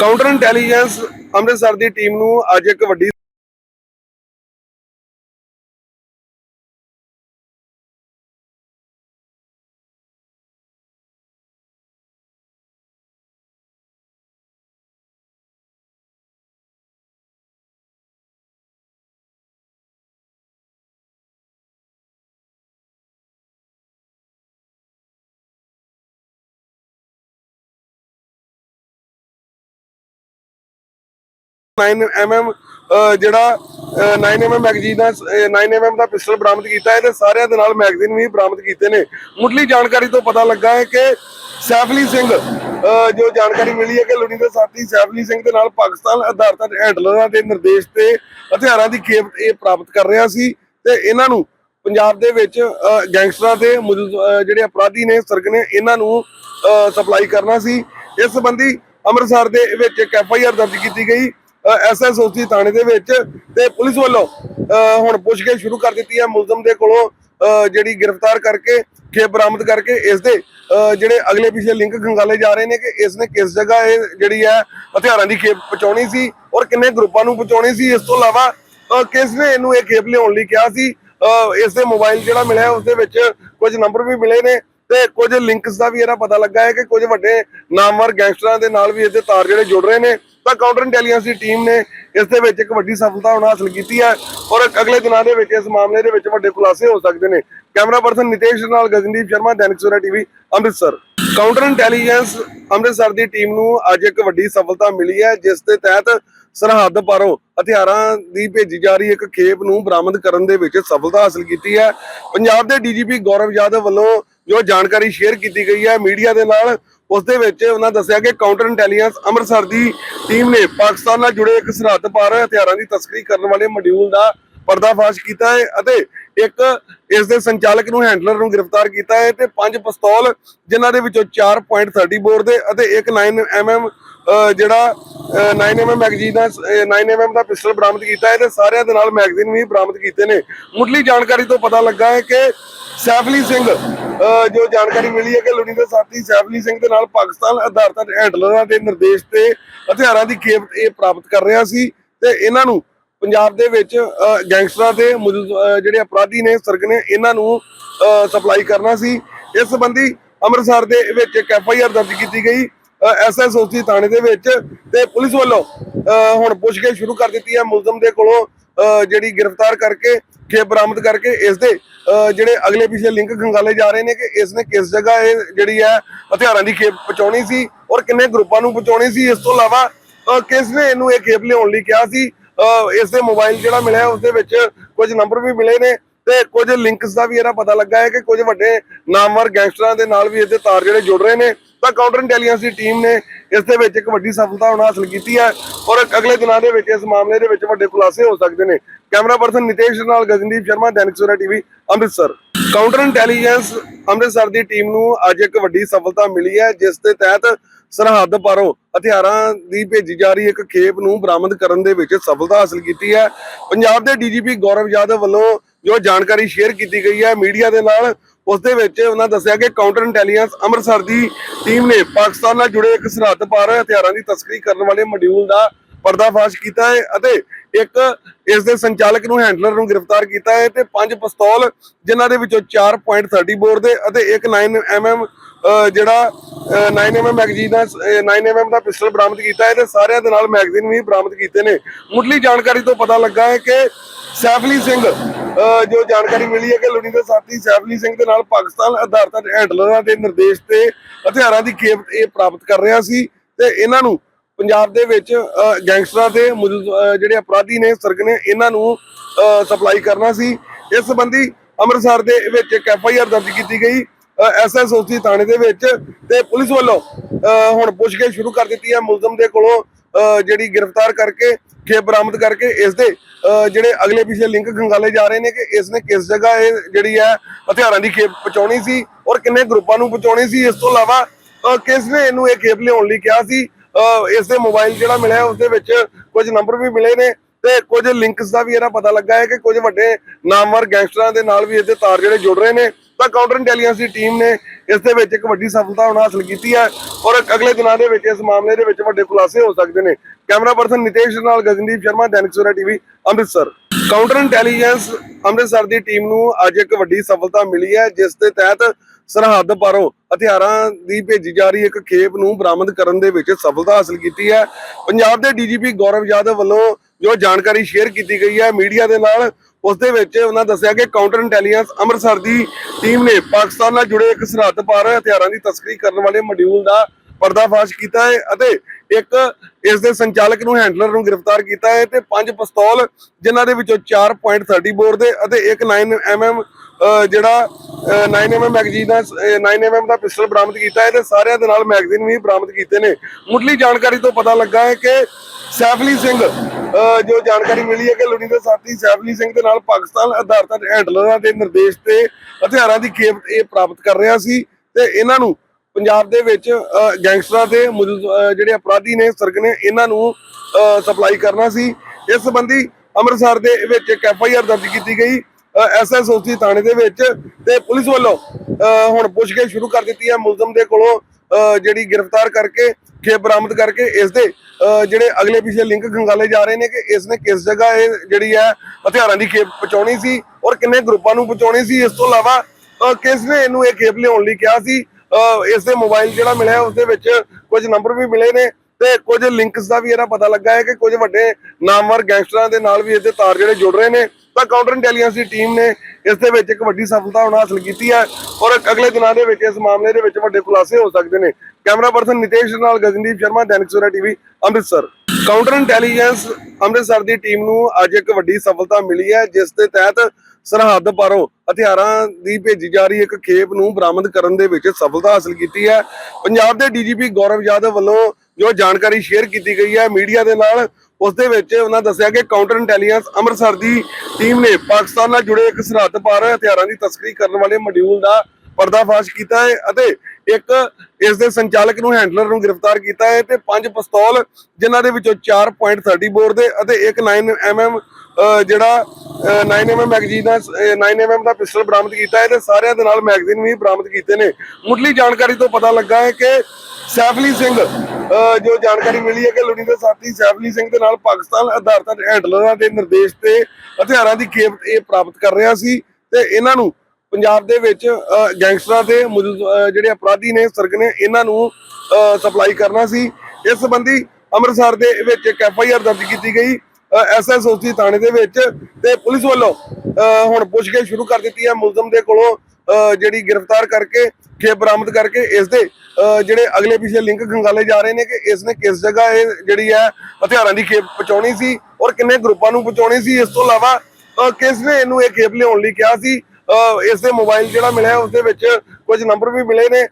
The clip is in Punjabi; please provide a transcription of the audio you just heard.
ਕਾਊਂਟਰ ਇੰਟੈਲੀਜੈਂਸ ਅੰਮ੍ਰਿਤਸਰ ਦੀ ਟੀਮ ਨੂੰ ਅੱਜ ਇੱਕ ਵੱਡੀ ਨਾਈਨ ਐਮਐਮ ਜਿਹੜਾ 9mm ਮੈਗਜ਼ੀਨ ਦਾ 9mm ਦਾ ਪਿਸਟਲ ਬਰਾਮਦ ਕੀਤਾ ਹੈ ਤੇ ਸਾਰਿਆਂ ਦੇ ਨਾਲ ਮੈਗਜ਼ੀਨ ਵੀ ਬਰਾਮਦ ਕੀਤੇ ਨੇ। ਮੁੱਢਲੀ ਜਾਣਕਾਰੀ ਤੋਂ ਪਤਾ ਲੱਗਾ ਹੈ ਕਿ ਸੈਫਲੀ ਸਿੰਘ ਜੋ ਜਾਣਕਾਰੀ ਮਿਲੀ ਹੈ ਕਿ ਲੁਣੀ ਦੇ ਸਾਥੀ ਸੈਫਲੀ ਸਿੰਘ ਦੇ ਨਾਲ ਪਾਕਿਸਤਾਨ ਆਧਾਰਿਤ ਹੈਂਡਲਰਾਂ ਦੇ ਨਿਰਦੇਸ਼ ਤੇ ਹਥਿਆਰਾਂ ਦੀ ਖੇਪ ਇਹ ਪ੍ਰਾਪਤ ਕਰ ਰਿਹਾ ਸੀ ਤੇ ਇਹਨਾਂ ਨੂੰ ਪੰਜਾਬ ਦੇ ਵਿੱਚ ਗੈਂਗਸਟਰਾਂ ਦੇ ਜਿਹੜੇ ਅਪਰਾਧੀ ਨੇ ਸਰਗਨੇ ਇਹਨਾਂ ਨੂੰ ਸਪਲਾਈ ਕਰਨਾ ਸੀ। ਇਸ ਸੰਬੰਧੀ ਅੰਮ੍ਰਿਤਸਰ ਦੇ ਵਿੱਚ ਇੱਕ ਐਫ ਆਈ ਆਰ ਦਰਜ ਕੀਤੀ ਗਈ। ਐਸਐਸਓਸੀ ਥਾਣੇ ਦੇ ਵਿੱਚ ਤੇ ਪੁਲਿਸ ਵੱਲੋਂ ਅਹ, ਹੁਣ ਪੁੱਛਗਿੱਛ ਸ਼ੁਰੂ ਕਰ ਦਿੱਤੀ ਹੈ ਮੁਲਜ਼ਮ ਦੇ ਕੋਲੋਂ ਅਹ, ਜਿਹੜੀ ਗ੍ਰਿਫਤਾਰ ਕਰਕੇ ਖੇਪ ਬਰਾਮਦ ਕਰਕੇ ਇਸ ਦੇ ਜਿਹੜੇ ਅਗਲੇ ਪਿਛਲੇ ਲਿੰਕ ਖੰਗਾਲੇ ਜਾ ਰਹੇ ਨੇ ਕਿ ਇਸ ਨੇ ਕਿਸ ਜਗ੍ਹਾ ਇਹ ਜਿਹੜੀ ਹੈ ਹਥਿਆਰਾਂ ਦੀ ਖੇਪ ਪਹੁੰਚਾਉਣੀ ਸੀ ਔਰ ਕਿੰਨੇ ਗਰੁੱਪਾਂ ਨੂੰ ਪਹੁੰਚਾਉਣੀ ਸੀ ਇਸ ਤੋਂ ਇਲਾਵਾ ਅਹ, ਕਿਸ ਨੇ ਇਹਨੂੰ ਇਹ ਖੇਪ ਲਿਆਉਣ ਲਈ ਕਿਹਾ ਸੀ? ਅਹ, ਇਸ ਦੇ ਮੋਬਾਈਲ ਜਿਹੜਾ ਮਿਲਿਆ ਉਸ ਦੇ ਵਿੱਚ ਕੁਝ ਨੰਬਰ ਵੀ ਮਿਲੇ ਨੇ ਤੇ ਕੁਝ ਲਿੰਕਸ ਦਾ ਵੀ ਇਹਦਾ ਪਤਾ ਲੱਗਾ ਹੈ ਕਿ ਕੁਝ ਵੱਡੇ ਨਾਮਵਰ ਗੈਂਗਸਟਰਾਂ ਦੇ ਨਾਲ ਵੀ ਇਹਦੇ ਤਾਰ ਜਿਹੜੇ ਜੁੜ ਰਹੇ ਨੇ। ਤਾਂ ਕਾਊਂਟਰ ਇੰਟੈਲੀਜੈਂਸ ਦੀ ਟੀਮ ਨੇ ਇਸ ਦੇ ਵਿੱਚ ਇੱਕ ਵੱਡੀ ਸਫਲਤਾ ਹੁਣ ਹਾਸਲ ਕੀਤੀ ਹੈ ਔਰ ਅਗਲੇ ਦਿਨਾਂ ਦੇ ਵਿੱਚ ਇਸ ਮਾਮਲੇ ਦੇ ਵਿੱਚ ਵੱਡੇ ਖੁਲਾਸੇ ਹੋ ਸਕਦੇ ਨੇ। ਕੈਮਰਾ ਪਰਸਨ ਨਿਤੇਸ਼ ਨਾਲ Gagandeep Sharma, Dainik Savera TV, Amritsar. Counter intelligence Amritsar ਦੀ ਟੀਮ ਨੂੰ ਅੱਜ ਇੱਕ ਵੱਡੀ ਸਫਲਤਾ ਮਿਲੀ ਹੈ, ਜਿਸ ਦੇ ਤਹਿਤ ਸਰਹੱਦ ਪਾਰੋਂ ਹਥਿਆਰਾਂ ਦੀ ਭੇਜੀ ਜਾ ਰਹੀ ਇੱਕ ਖੇਪ ਨੂੰ ਬਰਾਮਦ ਕਰਨ ਦੇ ਵਿੱਚ ਸਫਲਤਾ ਹਾਸਲ ਕੀਤੀ ਹੈ। ਪੰਜਾਬ ਦੇ ਡੀਜੀਪੀ ਗੌਰਵ ਯਾਦਵ ਵੱਲੋਂ ਜੋ ਜਾਣਕਾਰੀ ਸ਼ੇਅਰ ਕੀਤੀ ਗਈ ਹੈ, ਮੀਡੀਆ ਦੇ ਨਾਲ ਉਸ ਦੇ ਵਿੱਚ ਉਹਨਾਂ ਦੱਸਿਆ ਕਿ ਕਾਊਂਟਰ ਇੰਟੈਲੀਜੈਂਸ ਅੰਮ੍ਰਿਤਸਰ ਦੀ ਟੀਮ ਨੇ ਪਾਕਿਸਤਾਨ ਨਾਲ ਜੁੜੇ ਇੱਕ ਸਰਹੱਦ ਪਾਰ ਹਥਿਆਰਾਂ ਦੀ ਤਸਕਰੀ ਕਰਨ ਵਾਲੇ ਮੋਡਿਊਲ ਦਾ ਪਰਦਾਫਾਸ਼ ਕੀਤਾ ਹੈ ਅਤੇ ਇੱਕ ਇਸ ਦੇ ਸੰਚਾਲਕ ਨੂੰ ਹੈਂਡਲਰ ਨੂੰ ਗ੍ਰਿਫਤਾਰ ਕੀਤਾ ਹੈ ਤੇ ਪੰਜ ਪਿਸਤੌਲ ਜਿਨ੍ਹਾਂ ਦੇ ਵਿੱਚੋਂ 4.30 ਬੋਰ ਦੇ ਅਤੇ ਇੱਕ 9mm ਜਿਹੜਾ 9mm ਮੈਗਜ਼ੀਨ ਦਾ 9mm ਦਾ ਪਿਸਟਲ ਬਰਾਮਦ ਕੀਤਾ ਹੈ ਤੇ ਸਾਰਿਆਂ ਦੇ ਨਾਲ ਮੈਗਜ਼ੀਨ ਵੀ ਬਰਾਮਦ ਕੀਤੇ ਨੇ। ਮੁੱਢਲੀ ਜਾਣਕਾਰੀ ਤੋਂ ਪਤਾ ਲੱਗਾ ਹੈ ਕਿ ਸੈਫਲੀ ਸਿੰਘ ਜੋ ਜਾਣਕਾਰੀ ਮਿਲੀ ਹੈ ਕਿ ਲੁਣੀ ਦੇ ਸਾਥੀ ਸੈਫਲੀ ਸਿੰਘ ਦੇ ਨਾਲ ਪਾਕਿਸਤਾਨ ਆਧਾਰਿਤ ਹੈਂਡਲਰਾਂ ਦੇ ਨਿਰਦੇਸ਼ ਤੇ ਹਥਿਆਰਾਂ ਦੀ ਖੇਪ ਇਹ ਪ੍ਰਾਪਤ ਕਰ ਰਿਹਾ ਸੀ ਤੇ ਇਹਨਾਂ ਨੂੰ ਪੰਜਾਬ ਦੇ ਵਿੱਚ ਗੈਂਗਸਟਰਾਂ ਦੇ ਜਿਹੜੇ ਅਪਰਾਧੀ ਨੇ ਸਰਗਨੇ ਇਹਨਾਂ ਨੂੰ ਸਪਲਾਈ ਕਰਨਾ ਸੀ। ਇਸ ਸੰਬੰਧੀ ਅੰਮ੍ਰਿਤਸਰ ਦੇ ਵਿੱਚ ਇੱਕ ਐਫ ਆਈ ਆਰ ਦਰਜ ਕੀਤੀ ਗਈ। ਐਸਐਸਓਸੀ ਥਾਣੇ ਦੇ ਵਿੱਚ ਤੇ ਪੁਲਿਸ ਵੱਲੋਂ ਅਹ, ਹੁਣ ਪੁੱਛਗਿੱਛ ਸ਼ੁਰੂ ਕਰ ਦਿੱਤੀ ਹੈ ਮੁਲਜ਼ਮ ਦੇ ਕੋਲੋਂ ਅਹ, ਜਿਹੜੀ ਗ੍ਰਿਫਤਾਰ ਕਰਕੇ ਖੇਪ ਬਰਾਮਦ ਕਰਕੇ ਇਸ ਦੇ ਜਿਹੜੇ ਅਗਲੇ ਪਿਛਲੇ ਲਿੰਕ ਖੰਗਾਲੇ ਜਾ ਰਹੇ ਨੇ ਕਿ ਇਸ ਨੇ ਕਿਸ ਜਗ੍ਹਾ ਇਹ ਜਿਹੜੀ ਹੈ ਹਥਿਆਰਾਂ ਦੀ ਖੇਪ ਪਹੁੰਚਾਉਣੀ ਸੀ ਔਰ ਕਿੰਨੇ ਗਰੁੱਪਾਂ ਨੂੰ ਪਹੁੰਚਾਉਣੀ ਸੀ ਇਸ ਤੋਂ ਇਲਾਵਾ ਅਹ, ਕਿਸ ਨੇ ਇਹਨੂੰ ਇਹ ਖੇਪ ਲਿਆਉਣ ਲਈ ਕਿਹਾ ਸੀ ਅਹ, ਇਸ ਦੇ ਮੋਬਾਈਲ ਜਿਹੜਾ ਮਿਲਿਆ ਉਸ ਦੇ ਵਿੱਚ ਕੁਝ ਨੰਬਰ ਵੀ ਮਿਲੇ ਨੇ ਤੇ ਕੁਝ ਲਿੰਕਸ ਦਾ ਵੀ ਇਹਦਾ ਪਤਾ ਲੱਗਾ ਹੈ ਕਿ ਕੁਝ ਵੱਡੇ ਨਾਮਵਰ ਗੈਂਗਸਟਰਾਂ ਦੇ ਨਾਲ ਵੀ ਇਹਦੇ ਤਾਰ ਜਿਹੜੇ ਜੁੜ ਰਹੇ ਨੇ। ਤਾਂ ਕਾਊਂਟਰ ਇੰਟੈਲੀਜੈਂਸ ਦੀ ਟੀਮ ਨੇ ਇਸ ਦੇ ਵਿੱਚ ਇੱਕ ਵੱਡੀ ਸਫਲਤਾ ਹੁਣ ਹਾਸਲ ਕੀਤੀ ਹੈ ਔਰ ਅਗਲੇ ਦਿਨਾਂ ਦੇ ਵਿੱਚ ਇਸ ਮਾਮਲੇ ਦੇ ਵਿੱਚ ਵੱਡੇ ਖੁਲਾਸੇ ਹੋ ਸਕਦੇ ਨੇ। ਕੈਮਰਾ ਪਰਸਨ ਨਿਤੇਸ਼ ਨਾਲ Gagandeep Sharma, Dainik Savera TV, Amritsar. Counter intelligence Amritsar ਦੀ ਟੀਮ ਨੂੰ ਅੱਜ ਇੱਕ ਵੱਡੀ ਸਫਲਤਾ ਮਿਲੀ ਹੈ, ਜਿਸ ਦੇ ਤਹਿਤ ਸਰਹੱਦ ਪਾਰੋਂ ਹਥਿਆਰਾਂ ਦੀ ਭੇਜੀ ਜਾ ਰਹੀ ਇੱਕ ਖੇਪ ਨੂੰ ਬਰਾਮਦ ਕਰਨ ਦੇ ਵਿੱਚ ਸਫਲਤਾ ਹਾਸਲ ਕੀਤੀ ਹੈ। ਪੰਜਾਬ ਦੇ ਡੀਜੀਪੀ ਗੌਰਵ ਯਾਦਵ ਵੱਲੋਂ ਜੋ ਜਾਣਕਾਰੀ ਸ਼ੇਅਰ ਕੀਤੀ ਗਈ ਹੈ, ਮੀਡੀਆ ਦੇ ਨਾਲ ਉਸ ਦੇ ਵਿੱਚ ਉਹਨਾਂ ਦੱਸਿਆ ਕਿ ਕਾਊਂਟਰ ਇੰਟੈਲੀਜੈਂਸ ਅੰਮ੍ਰਿਤਸਰ ਦੀ ਟੀਮ ਨੇ ਪਾਕਿਸਤਾਨ ਨਾਲ ਜੁੜੇ ਇੱਕ ਸਰਹੱਦ ਪਾਰ ਹਥਿਆਰਾਂ ਦੀ ਤਸਕਰੀ ਕਰਨ ਵਾਲੇ ਮੋਡਿਊਲ ਦਾ ਪਰਦਾਫਾਸ਼ ਕੀਤਾ ਹੈ ਅਤੇ ਇੱਕ ਇਸ ਦੇ ਸੰਚਾਲਕ ਨੂੰ ਹੈਂਡਲਰ ਨੂੰ ਗ੍ਰਿਫਤਾਰ ਕੀਤਾ ਹੈ ਤੇ ਪੰਜ ਪਿਸਤੌਲ ਜਿਨ੍ਹਾਂ ਦੇ ਵਿੱਚੋਂ 4.30 ਬੋਰ ਦੇ ਅਤੇ ਇੱਕ 9mm ਜਿਹੜਾ 9mm ਮੈਗਜ਼ੀਨ ਦਾ 9mm ਦਾ ਪਿਸਟਲ ਬਰਾਮਦ ਕੀਤਾ ਹੈ ਤੇ ਸਾਰਿਆਂ ਦੇ ਨਾਲ ਮੈਗਜ਼ੀਨ ਵੀ ਬਰਾਮਦ ਕੀਤੇ ਨੇ। ਮੁੱਢਲੀ ਜਾਣਕਾਰੀ ਤੋਂ ਪਤਾ ਲੱਗਾ ਹੈ ਕਿ ਸੈਫਲੀ ਸਿੰਘ ਜੋ ਜਾਣਕਾਰੀ ਮਿਲੀ ਹੈ ਕਿ ਲੁਣੀ ਦੇ ਸਾਥੀ ਸੈਫਲੀ ਸਿੰਘ ਦੇ ਨਾਲ ਪਾਕਿਸਤਾਨ ਆਧਾਰਿਤ ਹੈਂਡਲਰਾਂ ਦੇ ਨਿਰਦੇਸ਼ ਤੇ ਹਥਿਆਰਾਂ ਦੀ ਖੇਪ ਇਹ ਪ੍ਰਾਪਤ ਕਰ ਰਿਹਾ ਸੀ ਤੇ ਇਹਨਾਂ ਨੂੰ ਪੰਜਾਬ ਦੇ ਵਿੱਚ ਗੈਂਗਸਟਰਾਂ ਦੇ ਜਿਹੜੇ ਅਪਰਾਧੀ ਨੇ ਸਰਗਨੇ ਇਹਨਾਂ ਨੂੰ ਸਪਲਾਈ ਕਰਨਾ ਸੀ। ਇਸ ਸੰਬੰਧੀ ਅੰਮ੍ਰਿਤਸਰ ਦੇ ਵਿੱਚ ਇੱਕ ਐਫ ਆਈ ਆਰ ਦਰਜ ਕੀਤੀ ਗਈ ਐਸਐਸਓਸੀ ਥਾਣੇ ਦੇ ਵਿੱਚ ਤੇ ਪੁਲਿਸ ਵੱਲੋਂ ਅਹ, ਹੁਣ ਪੁੱਛਗਿੱਛ ਸ਼ੁਰੂ ਕਰ ਦਿੱਤੀ ਹੈ। ਮੁਲਜ਼ਮ ਦੇ ਕੋਲੋਂ ਅਹ, ਜਿਹੜੀ ਗ੍ਰਿਫਤਾਰ ਕਰਕੇ ਖੇਪ ਬਰਾਮਦ ਕਰਕੇ ਇਸ ਦੇ ਜਿਹੜੇ ਅਗਲੇ ਪਿਛਲੇ ਲਿੰਕ ਖੰਗਾਲੇ ਜਾ ਰਹੇ ਨੇ ਕਿ ਇਸ ਨੇ ਕਿਸ ਜਗ੍ਹਾ ਇਹ ਜਿਹੜੀ ਹੈ ਹਥਿਆਰਾਂ ਦੀ ਖੇਪ ਪਹੁੰਚਾਉਣੀ ਸੀ ਔਰ ਕਿੰਨੇ ਗਰੁੱਪਾਂ ਨੂੰ ਪਹੁੰਚਾਉਣੀ ਸੀ? ਇਸ ਤੋਂ ਇਲਾਵਾ ਕਿਸ ਨੇ ਇਹਨੂੰ ਇਹ ਖੇਪ ਲਿਆਉਣ ਲਈ ਕਿਹਾ ਸੀ? ਅਹ, ਇਸ ਦੇ ਮੋਬਾਈਲ ਜਿਹੜਾ ਮਿਲਿਆ ਉਸ ਦੇ ਵਿੱਚ ਕੁਝ ਨੰਬਰ ਵੀ ਮਿਲੇ ਨੇ ਤੇ ਕੁਝ ਲਿੰਕਸ ਦਾ ਵੀ ਇਹਦਾ ਪਤਾ ਲੱਗਾ ਹੈ ਕਿ ਕੁਝ ਵੱਡੇ ਨਾਮਵਰ ਗੈਂਗਸਟਰਾਂ ਦੇ ਨਾਲ ਵੀ ਇਹਦੇ ਤਾਰ ਜਿਹੜੇ ਜੁੜ ਰਹੇ ਨੇ। ਤਾਂ ਕਾਊਂਟਰ ਇੰਟੈਲੀਜੈਂਸ ਦੀ ਟੀਮ ਨੇ ਇਸ ਦੇ ਵਿੱਚ ਇੱਕ ਵੱਡੀ ਸਫਲਤਾ ਹੁਣ ਹਾਸਲ ਕੀਤੀ ਹੈ ਔਰ ਅਗਲੇ ਦਿਨਾਂ ਦੇ ਵਿੱਚ ਇਸ ਮਾਮਲੇ ਦੇ ਵਿੱਚ ਵੱਡੇ ਖੁਲਾਸੇ ਹੋ ਸਕਦੇ ਨੇ। ਕੈਮਰਾ ਪਰਸਨ ਨਿਤੇਸ਼ ਨਾਲ Gagandeep Sharma, Dainik Savera TV, Amritsar. Counter intelligence Amritsar ਦੀ ਟੀਮ ਨੂੰ ਅੱਜ ਇੱਕ ਵੱਡੀ ਸਫਲਤਾ ਮਿਲੀ ਹੈ, ਜਿਸ ਦੇ ਤਹਿਤ ਸਰਹੱਦ ਪਾਰੋਂ ਹਥਿਆਰਾਂ ਦੀ ਭੇਜੀ ਜਾ ਰਹੀ ਇੱਕ ਖੇਪ ਨੂੰ ਬਰਾਮਦ ਕਰਨ ਦੇ ਵਿੱਚ ਸਫਲਤਾ ਹਾਸਲ ਕੀਤੀ ਹੈ। ਪੰਜਾਬ ਦੇ ਡੀਜੀਪੀ ਗੌਰਵ ਯਾਦਵ ਵੱਲੋਂ ਜੋ ਜਾਣਕਾਰੀ ਸ਼ੇਅਰ ਕੀਤੀ ਗਈ ਹੈ, ਮੀਡੀਆ ਦੇ ਨਾਲ ਉਸ ਦੇ ਵਿੱਚ ਉਹਨਾਂ ਦੱਸਿਆ ਕਿ ਕਾਊਂਟਰ ਇੰਟੈਲੀਜੈਂਸ ਅੰਮ੍ਰਿਤਸਰ ਦੀ ਟੀਮ ਨੇ ਪਾਕਿਸਤਾਨ ਨਾਲ ਜੁੜੇ ਇੱਕ ਸਰਹੱਦ ਪਾਰ ਹਥਿਆਰਾਂ ਦੀ ਤਸਕਰੀ ਕਰਨ ਵਾਲੇ ਮੋਡਿਊਲ ਦਾ ਪਰਦਾਫਾਸ਼ ਕੀਤਾ ਹੈ ਅਤੇ ਇੱਕ ਇਸ ਦੇ ਸੰਚਾਲਕ ਨੂੰ ਹੈਂਡਲਰ ਨੂੰ ਗ੍ਰਿਫਤਾਰ ਕੀਤਾ ਹੈ ਤੇ ਪੰਜ ਪਿਸਤੌਲ ਜਿਨ੍ਹਾਂ ਦੇ ਵਿੱਚੋਂ 4.30 ਬੋਰ ਦੇ ਅਤੇ ਇੱਕ 9mm ਜਿਹੜਾ ਅਹ 9mm ਮੈਗਜ਼ੀਨ ਦਾ ਅਹ 9mm ਦਾ ਪਿਸਟਲ ਬਰਾਮਦ ਕੀਤਾ ਹੈ ਤੇ ਸਾਰਿਆਂ ਦੇ ਨਾਲ ਮੈਗਜ਼ੀਨ ਵੀ ਬਰਾਮਦ ਕੀਤੇ ਨੇ। ਮੁੱਢਲੀ ਜਾਣਕਾਰੀ ਤੋਂ ਪਤਾ ਲੱਗਾ ਹੈ ਕਿ ਸੈਫਲੀ ਸਿੰਘ ਅਹ ਜੋ ਜਾਣਕਾਰੀ ਮਿਲੀ ਹੈ ਕਿ ਲੁਣੀ ਦੇ ਸਾਥੀ ਸੈਫਲੀ ਸਿੰਘ ਦੇ ਨਾਲ ਪਾਕਿਸਤਾਨ ਆਧਾਰਿਤ ਹੈਂਡਲਰਾਂ ਦੇ ਨਿਰਦੇਸ਼ ਤੇ ਹਥਿਆਰਾਂ ਦੀ ਖੇਪ ਇਹ ਪ੍ਰਾਪਤ ਕਰ ਰਿਹਾ ਸੀ ਤੇ ਇਹਨਾਂ ਨੂੰ ਪੰਜਾਬ ਦੇ ਵਿੱਚ ਗੈਂਗਸਟਰਾਂ ਦੇ ਮੌਜੂਦ ਜਿਹੜੇ ਅਪਰਾਧੀ ਨੇ ਸਰਗਨੇ ਇਹਨਾਂ ਨੂੰ ਸਪਲਾਈ ਕਰਨਾ ਸੀ। ਇਸ ਸੰਬੰਧੀ ਅੰਮ੍ਰਿਤਸਰ ਦੇ ਵਿੱਚ ਇੱਕ ਐਫ ਆਈ ਆਰ ਦਰਜ ਕੀਤੀ ਗਈ। ਐਸਐਸਓਸੀ ਥਾਣੇ ਦੇ ਵਿੱਚ ਤੇ ਪੁਲਿਸ ਵੱਲੋਂ ਅਹ, ਹੁਣ ਪੁੱਛਗਿੱਛ ਸ਼ੁਰੂ ਕਰ ਦਿੱਤੀ ਹੈ ਮੁਲਜ਼ਮ ਦੇ ਕੋਲੋਂ ਜਿਹੜੀ ਗ੍ਰਿਫਤਾਰ ਕਰਕੇ ਖੇਪ ਬਰਾਮਦ ਕਰਕੇ ਇਸ ਦੇ ਜਿਹੜੇ ਅਗਲੇ ਪਿਛਲੇ ਲਿੰਕ ਖੰਗਾਲੇ ਜਾ ਰਹੇ ਨੇ ਕਿ ਇਸ ਨੇ ਕਿਸ ਜਗ੍ਹਾ ਇਹ ਜਿਹੜੀ ਹੈ ਹਥਿਆਰਾਂ ਦੀ ਖੇਪ ਪਹੁੰਚਾਉਣੀ ਸੀ ਔਰ ਕਿੰਨੇ ਗਰੁੱਪਾਂ ਨੂੰ ਪਹੁੰਚਾਉਣੀ ਸੀ। ਇਸ ਤੋਂ ਇਲਾਵਾ ਕਿਸ ਨੇ ਇਹਨੂੰ ਇਹ ਖੇਪ ਲਿਆਉਣ ਲਈ ਕਿਹਾ ਸੀ? ਇਸ ਦੇ ਮੋਬਾਈਲ ਜਿਹੜਾ ਮਿਲਿਆ ਉਸ ਦੇ ਵਿੱਚ ਕੁਝ ਨੰਬਰ ਵੀ ਮਿਲੇ ਨੇ ਤੇ ਕੁਝ ਲਿੰਕਸ ਦਾ ਵੀ ਇਹਦਾ ਪਤਾ ਲੱਗਾ ਹੈ ਕਿ ਕੁਝ ਵੱਡੇ ਨਾਮਵਰ ਗੈਂਗਸਟਰਾਂ ਦੇ ਨਾਲ ਵੀ ਇਹਦੇ ਤਾਰ ਜਿਹੜੇ ਜੁੜ ਰਹੇ ਨੇ। ਤਾਂ ਕਾਊਂਟਰ ਇੰਟੈਲੀਜੈਂਸ ਦੀ ਟੀਮ ਨੇ ਇਸ ਦੇ ਵਿੱਚ ਇੱਕ ਵੱਡੀ ਸਫਲਤਾ ਹੁਣ ਹਾਸਲ ਕੀਤੀ ਹੈ ਔਰ ਅਗਲੇ ਦਿਨਾਂ ਦੇ ਵਿੱਚ ਇਸ ਮਾਮਲੇ ਦੇ ਵਿੱਚ ਵੱਡੇ ਖੁਲਾਸੇ ਹੋ ਸਕਦੇ ਨੇ। ਕੈਮਰਾ ਪਰਸਨ ਨਿਤੇਸ਼ ਨਾਲ Gagandeep Sharma, Dainik Savera TV, Amritsar. Counter intelligence Amritsar ਦੀ ਟੀਮ ਨੂੰ ਅੱਜ ਇੱਕ ਵੱਡੀ ਸਫਲਤਾ ਮਿਲੀ ਹੈ, ਜਿਸ ਦੇ ਤਹਿਤ ਸਰਹੱਦ ਪਾਰੋਂ ਹਥਿਆਰਾਂ ਦੀ ਭੇਜੀ ਜਾ ਰਹੀ ਇੱਕ ਖੇਪ ਨੂੰ ਬਰਾਮਦ ਕਰਨ ਦੇ ਵਿੱਚ ਸਫਲਤਾ ਹਾਸਲ ਕੀਤੀ ਹੈ। ਪੰਜਾਬ ਦੇ ਡੀਜੀਪੀ ਗੌਰਵ ਯਾਦਵ ਵੱਲੋਂ ਜੋ ਜਾਣਕਾਰੀ ਸ਼ੇਅਰ ਕੀਤੀ ਗਈ ਹੈ, ਮੀਡੀਆ ਦੇ ਨਾਲ ਉਸ ਦੇ ਵਿੱਚ ਉਹਨਾਂ ਦੱਸਿਆ ਕਿ ਕਾਊਂਟਰ ਇੰਟੈਲੀਜੈਂਸ ਅੰਮ੍ਰਿਤਸਰ ਦੀ ਟੀਮ ਨੇ ਪਾਕਿਸਤਾਨ ਨਾਲ ਜੁੜੇ ਇੱਕ ਸਰਹੱਦ ਪਾਰ ਹਥਿਆਰਾਂ ਦੀ ਤਸਕਰੀ ਕਰਨ ਵਾਲੇ ਮੋਡਿਊਲ ਦਾ ਪਰਦਾਫਾਸ਼ ਕੀਤਾ ਹੈ ਅਤੇ ਇੱਕ ਇਸ ਦੇ ਸੰਚਾਲਕ ਨੂੰ, ਹੈਂਡਲਰ ਨੂੰ ਗ੍ਰਿਫਤਾਰ ਕੀਤਾ ਹੈ ਤੇ ਪੰਜ ਪਿਸਤੌਲ, ਜਿਨ੍ਹਾਂ ਦੇ ਵਿੱਚੋਂ 4.30 ਬੋਰ ਦੇ ਅਤੇ ਇੱਕ 9mm ਜਿਹੜਾ ਅਹ 9mm ਮੈਗਜ਼ੀਨ ਦਾ ਅਹ 9mm ਦਾ ਪਿਸਟਲ ਬਰਾਮਦ ਕੀਤਾ ਹੈ ਤੇ ਸਾਰਿਆਂ ਦੇ ਨਾਲ ਮੈਗਜ਼ੀਨ ਵੀ ਬਰਾਮਦ ਕੀਤੇ ਨੇ। ਮੁੱਢਲੀ ਜਾਣਕਾਰੀ ਤੋਂ ਪਤਾ ਲੱਗਾ ਹੈ ਕਿ ਸੈਫਲੀ ਸਿੰਘ ਜੋ ਜਾਣਕਾਰੀ ਮਿਲੀ ਹੈ ਕਿ ਲੁਣੀ ਦੇ ਸਾਥੀ ਸੈਫਲੀ ਸਿੰਘ ਦੇ ਨਾਲ ਪਾਕਿਸਤਾਨ ਅਧਾਰਤਾਂ ਹੈਂਡਲਰਾਂ ਦੇ ਨਿਰਦੇਸ਼ ਤੇ ਹਥਿਆਰਾਂ ਦੀ ਖੇਪ ਇਹ ਪ੍ਰਾਪਤ ਕਰ ਰਿਹਾ ਸੀ ਤੇ ਇਹਨਾਂ ਨੂੰ ਪੰਜਾਬ ਦੇ ਵਿੱਚ ਗੈਂਗਸਟਰਾਂ ਦੇ ਜਿਹੜੇ ਅਪਰਾਧੀ ਨੇ ਸਰਗਨੇ ਇਹਨਾਂ ਨੂੰ ਸਪਲਾਈ ਕਰਨਾ ਸੀ। ਇਸ ਸੰਬੰਧੀ ਅੰਮ੍ਰਿਤਸਰ ਦੇ ਵਿੱਚ ਇੱਕ ਐਫ ਆਈ ਆਰ ਦਰਜ ਕੀਤੀ ਗਈ। ਐਸਐਸਓਸੀ ਥਾਣੇ ਦੇ ਵਿੱਚ ਤੇ ਪੁਲਿਸ ਵੱਲੋਂ ਹੁਣ ਪੁੱਛਗਿੱਛ ਸ਼ੁਰੂ ਕਰ ਦਿੱਤੀ ਹੈ ਮੁਲਜ਼ਮ ਦੇ ਕੋਲੋਂ ਜਿਹੜੀ ਗ੍ਰਿਫਤਾਰ ਕਰਕੇ ਖੇਪ ਬਰਾਮਦ ਕਰਕੇ ਇਸ ਦੇ ਜਿਹੜੇ ਅਗਲੇ ਪਿਛਲੇ ਲਿੰਕ ਖੰਗਾਲੇ ਜਾ ਰਹੇ ਨੇ ਕਿ ਇਸ ਨੇ ਕਿਸ ਜਗ੍ਹਾ ਇਹ ਜਿਹੜੀ ਹੈ ਹਥਿਆਰਾਂ ਦੀ ਖੇਪ ਪਹੁੰਚਾਉਣੀ ਸੀ ਔਰ ਕਿੰਨੇ ਗਰੁੱਪਾਂ ਨੂੰ ਪਹੁੰਚਾਉਣੀ ਸੀ ਇਸ ਤੋਂ ਇਲਾਵਾ ਅਹ, ਕਿਸ ਨੇ ਇਹਨੂੰ ਇਹ ਖੇਪ ਲਿਆਉਣ ਲਈ ਕਿਹਾ ਸੀ? ਅਹ, ਇਸ ਦੇ ਮੋਬਾਈਲ ਜਿਹੜਾ ਮਿਲਿਆ ਉਸ ਦੇ ਵਿੱਚ ਕੁਝ ਨੰਬਰ ਵੀ ਮਿਲੇ ਨੇ।